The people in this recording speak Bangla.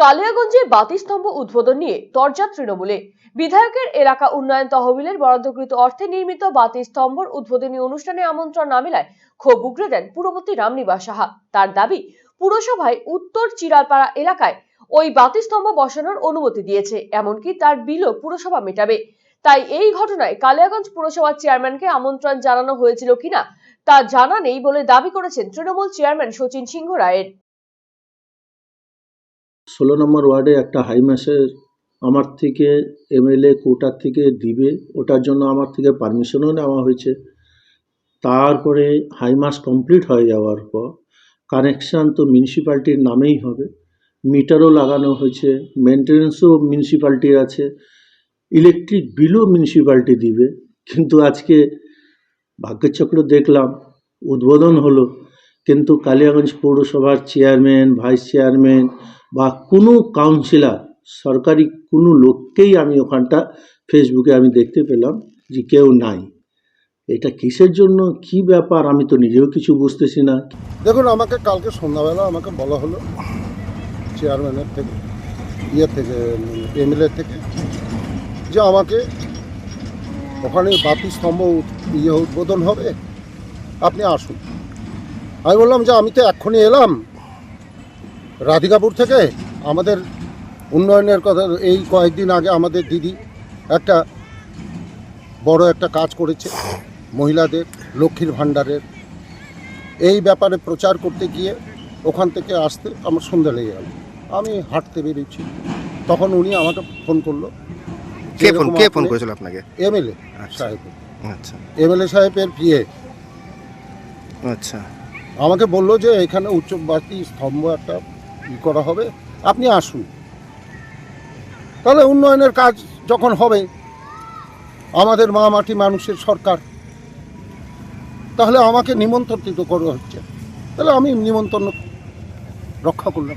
কালিয়াগঞ্জে বাতিস্তম্ভ উদ্বোধন নিয়ে তরজা তৃণমূলে। বিধায়কের এলাকা উন্নয়ন তহবিলের বরাদ্দকৃত অর্থে নির্মিত বাতিস্তম্ভর উদ্বোধনী অনুষ্ঠানে আমন্ত্রণ না মেলায় ক্ষোভ উগরে দেন পুরপতি রামনিবাস সাহা। তার দাবি, পুরসভায় উত্তর চিরালপাড়া এলাকায় ওই বাতিস্তম্ভ বসানোর অনুমতি দিয়েছে, এমনকি তার বিলও পুরসভা মেটাবে। তাই এই ঘটনায় কালিয়াগঞ্জ পুরসভার চেয়ারম্যানকে আমন্ত্রণ জানানো হয়েছিল কিনা, তা জানা নেই বলে দাবি করেছেন তৃণমূল চেয়ারম্যান সচিন সিংহ রায়ের। ষোলো নম্বর ওয়ার্ডে একটা হাই ম্যাসের আমার থেকে এমএলএ কোটার থেকে দিবে, ওটার জন্য আমার থেকে পারমিশনও নেওয়া হয়েছে। তারপরে হাই মাস কমপ্লিট হয়ে যাওয়ার পর কানেকশান তো মিউনিসিপ্যালিটির নামেই হবে। মিটারও লাগানো হয়েছে মেনটেন্যান্সও মিউনিসিপ্যালিটির আছে ইলেকট্রিক বিলও মিউনিসিপ্যালিটি দিবে। কিন্তু আজকে ভাগ্যচক্র দেখলাম, উদ্বোধন হলো। কিন্তু কালিয়াগঞ্জ পৌরসভার চেয়ারম্যান ভাইস চেয়ারম্যান বা কোনো কাউন্সিলার সরকারি কোনো লোককেই আমি ওখানটা ফেসবুকে আমি দেখতে পেলাম যে কেউ নাই। এটা কিসের জন্য? কি ব্যাপার? আমি তো নিজেও কিছু বুঝতেছি না। দেখুন, আমাকে কালকে সন্ধ্যাবেলা আমাকে বলা হলো চেয়ারম্যানের থেকে ইয়ে থেকে এমএলএ থেকে, যে আমাকে ওখানে বাতি স্তম্ভ ইয়ে উদ্বোধন হবে। আপনি আসুন। আমি বললাম যে, আমি তো এক্ষুনি এলাম। রাধিকাপুর থেকে আমাদের উন্নয়নের কথা এই কয়েকদিন আগে আমাদের দিদি একটা বড় একটা কাজ করেছে মহিলাদের লক্ষ্মীর ভাণ্ডারের। এই ব্যাপারে প্রচার করতে গিয়ে ওখান থেকে আসতে আমার সন্ধ্যা লেগে গেল। আমি হাঁটতে বেরিয়েছি। তখন উনি আমাকে ফোন করল। কে ফোন কে ফোন করেছিল আপনাকে? এমএলএ আচ্ছা। সাহেব। আচ্ছা। এমএলএ সাহেবের পিএ আচ্ছা। আমাকে বলল যে এখানে উচ্চ বাতি স্তম্ভ একটা ই করা হবে, আপনি আসুন। তাহলে উন্নয়নের কাজ যখন হবে, আমাদের মা মাটি মানুষের সরকার, তাহলে আমাকে নিমন্ত্রিত করা হচ্ছে। তাহলে আমি নিমন্ত্রণ রক্ষা করলাম।